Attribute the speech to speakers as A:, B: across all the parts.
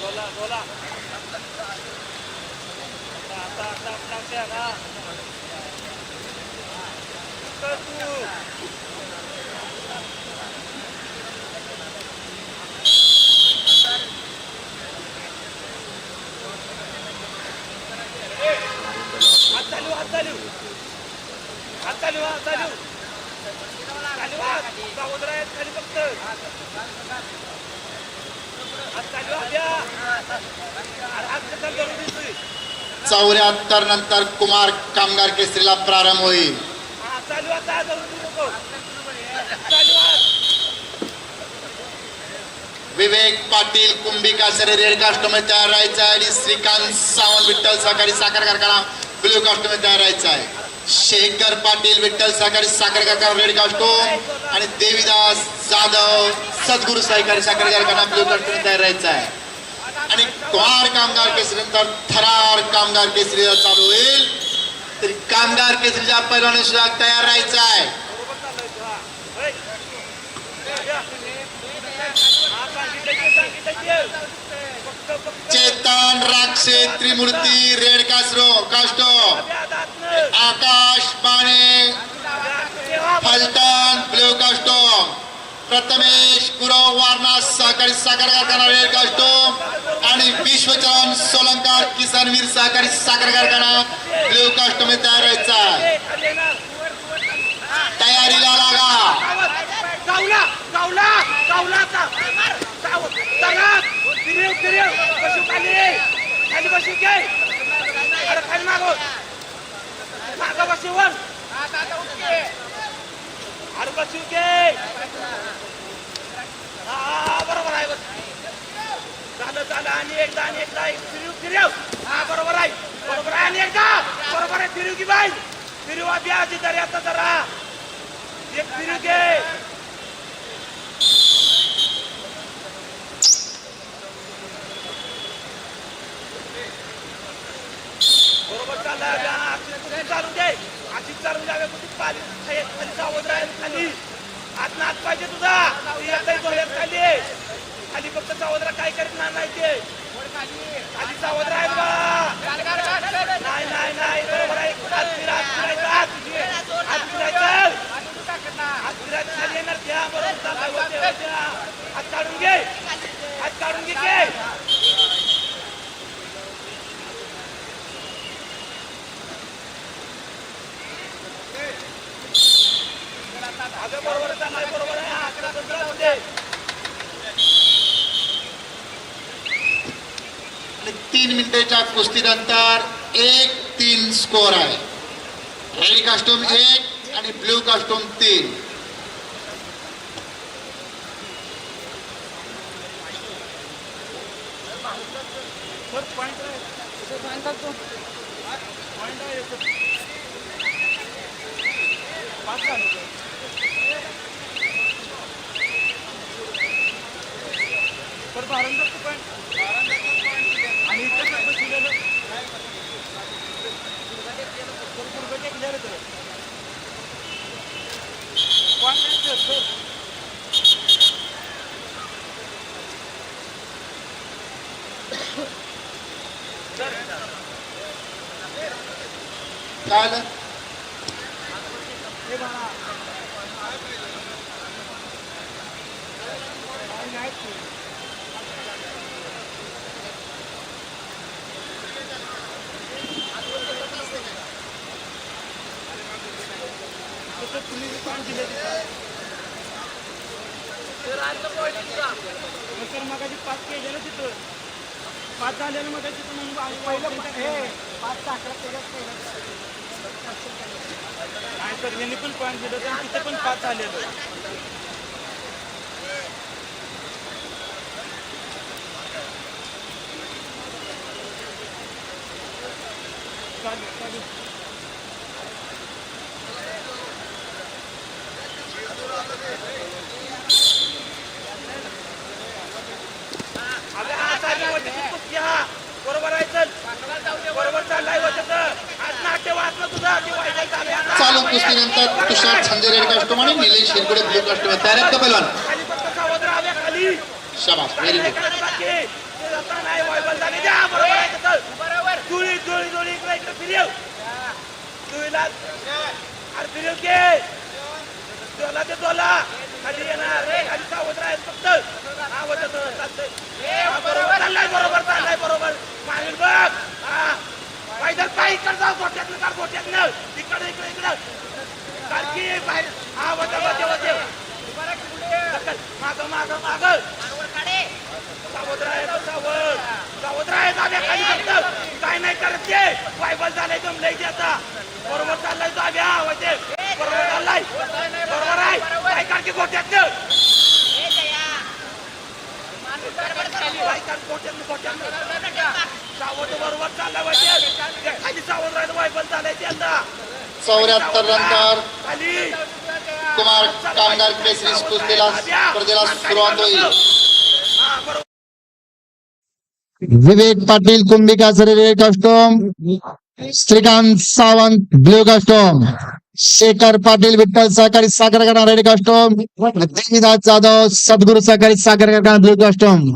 A: बोला बोला. आता आता आता
B: चौऱ्याहत्तर नंतर कुमार कामगार केसरीला प्रारंभ होईल. विवेक पाटील कुंभिका सरे रेड कास्टमध्ये तयार राहायचं आहे आणि श्रीकांत सावंत विठ्ठल सहकारी साखर कारखाना ब्ल्यू कास्टमध्ये तयार राहायचा आहे. शेखर पाटील विठ्ठल सहकारी साखर कारखाना रेड कास्टोम आणि देवीदास जाधव सद्गुरू सहकारी साखर कारखाना ब्ल्यू कास्टमध्ये तयार राहायचा आहे. आणि क्वार कामगार केसरी नंतर थरार कामगार केसरीला चालू होईल. तरी कामगार केसरीच्या पैलवानी सुद्धा तयार राहायचा आहे चेतन राक्षे त्रिमूर्ती red कासरो costume Akash Pane Phaltan blue costume Prathamesh Gurav Warana सहकारी साखर कारखाना रेड कास्टोम आणि विश्वचरण सोलंकार किसानवीर सहकारी साखर कारखाना ब्ल्यू कास्टोममध्ये तयार व्हायचा तयारीला लागा.
A: बरोबर आहे. झालं झालं. आणि एकदा आणि एकदा. फिरू फिरव हा बरोबर आहे. बरोबर आहे. आणि एकदा. बरोबर आहे. फिरू की बाई फिरू आधी आधी तरी आता जरा. एक फिरू घे. बरोबर चाललाय. चालू दे. अशी चालू द्यावे कुठे? पाली खाली सावध राहील खाली. आत नाच पाहिजे तुझा. येतोय खाली. खाली फक्त सावध काय करत नाही ते? खाली सावध राहील बा नाही नाही नाही बरोबर आहे आत फिर आत फिरायचं आत आत फिरायचं आत फिरायचं खाली येणार त्या बरोबर चाललाय होते होते हात काढून घे हात काढून घे घे अगं बरोबर चाललाय बरोबर आहे हा अकरा पंधरा होते
B: आणि तीन मिनिटाच्या कुस्तीनंतर एक तीन स्कोर आहे. रेड कास्टूम एक आणि ब्ल्यू कास्टूम तीन.
A: पॉइंट तर भारंदाचं पण. आणि तर
B: काय आलं?
A: हे बघा नाही तसं तुम्ही पण दिले सर मगाशी पाच केलेलं तिथं पाच झालेलं मग तिथं मग पहिलं पाच अकरा केलं नाही सर यांनी पण पॉईंट दिलं तर तिथे पण पाच झालेलं चालेल चालेल अबे हा चालली होती तू कुस्ती हा बरोबर आहे चल बरोबर चाललाय होतं आज नाट्य वाचलं तुझं ती वाईट चालू आहे आता.
B: चालू कुस्तीनंतर तुषार छंदे रेड कास्टोम आणि निलेश हिरगुडे ब्लू कास्टोम तयार आहेत का शाबास व्हेरी गुड
A: बरोबर जुळी जुळी जुळी इकडे फिरव. जुळीला अरे फिरव के. दोला ते दोला खाली येणार. खाली सावध राहायचं फक्त. हा, बरोबर. चाललाय बरोबर चाललाय बरोबर. मागील बघ. हा. पायदल पाय इकडे जाऊ गोट्यातनं काढ गोट्यातनं. इकडे इकडे इकडे. की बाहेर. हा होतं होते होते माग माग माग. सावध राहायचं सावध. सावध राहायचं आम्ही खाली फक्त. काय नाही करत ते. वायबल झालंय जमलंय ते आता. बरोबर चाललाय तो आम्ही होते बरोबर चाललाय. बरोबर आहे. काय गोट्यातनं
B: चौऱ्याहत्तर नंतर कुमार कामगार केसरी कुस्तीला स्पर्धेला सुरुवात होईल. विवेक पाटील कुंभिका sir red costume Shrikant Sawant blue costume Shekhar Patil Vitthal सहकारी साखर कारखाना रेडी कास्टोम देवीदास जाधव सद्गुरू सहकारी साखर कारखाना ब्लू कास्टोम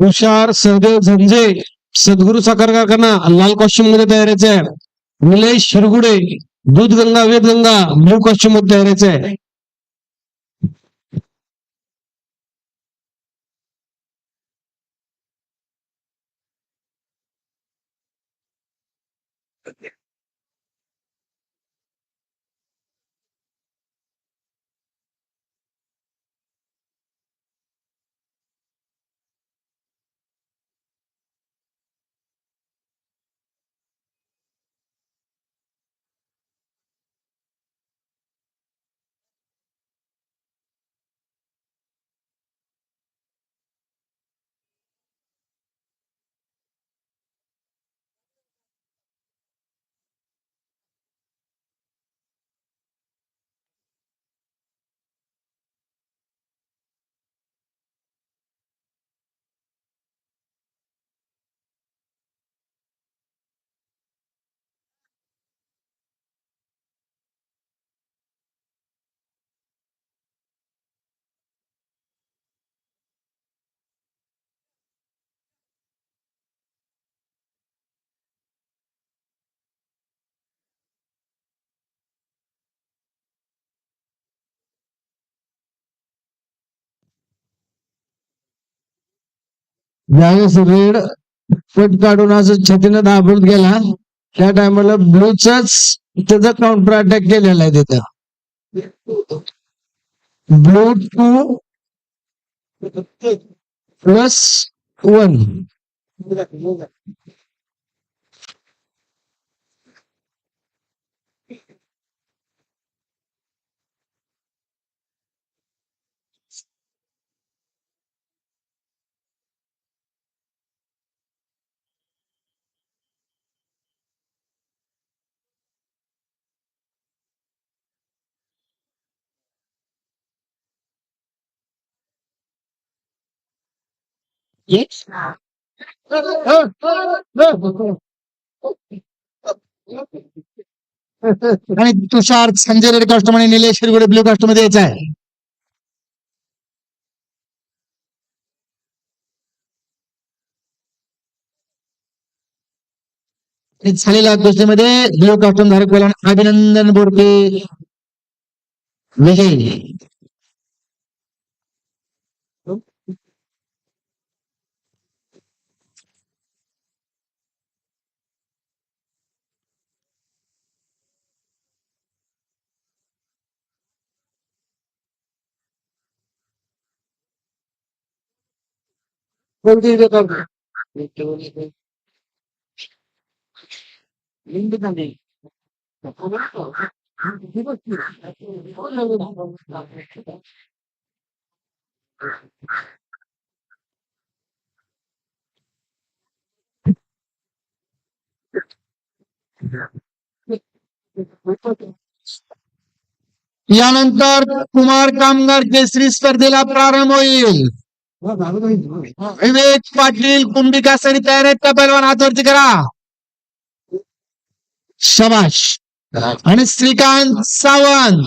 C: तुषार सहदेव झंझे सद्गुरू साखर कारखाना लाल कॉस्ट्युममध्ये तयारीचे आहे निलेश शिरगुडे दूधगंगा वेदगंगा ब्लू कॉस्ट्युममध्ये तयारीचे आहे ज्यावेळेस रेड पट काढून असं छतीनं दाबत गेला. त्या टायमाला ब्लूच त्याचा काउंटर अटॅक केलेला आहे तिथं. ब्लू टू प्लस वन
B: आणि तुषार संजय रेड कास्टम आणि निलेश हिरगुडे ब्ल्यू कास्टममध्ये यायचा आहे आणि झालेल्या कुस्तीमध्ये ब्ल्यू कास्टम धारक बोला अभिनंदन बोडके विजयी यानंतर कुमार कामगार केसरी स्पर्धेला प्रारंभ होईल. विवेक पाटील कुंभिका सरी तयार आहेत. का पैलवान हातवरती करा. शबाश आणि श्रीकांत सावंत.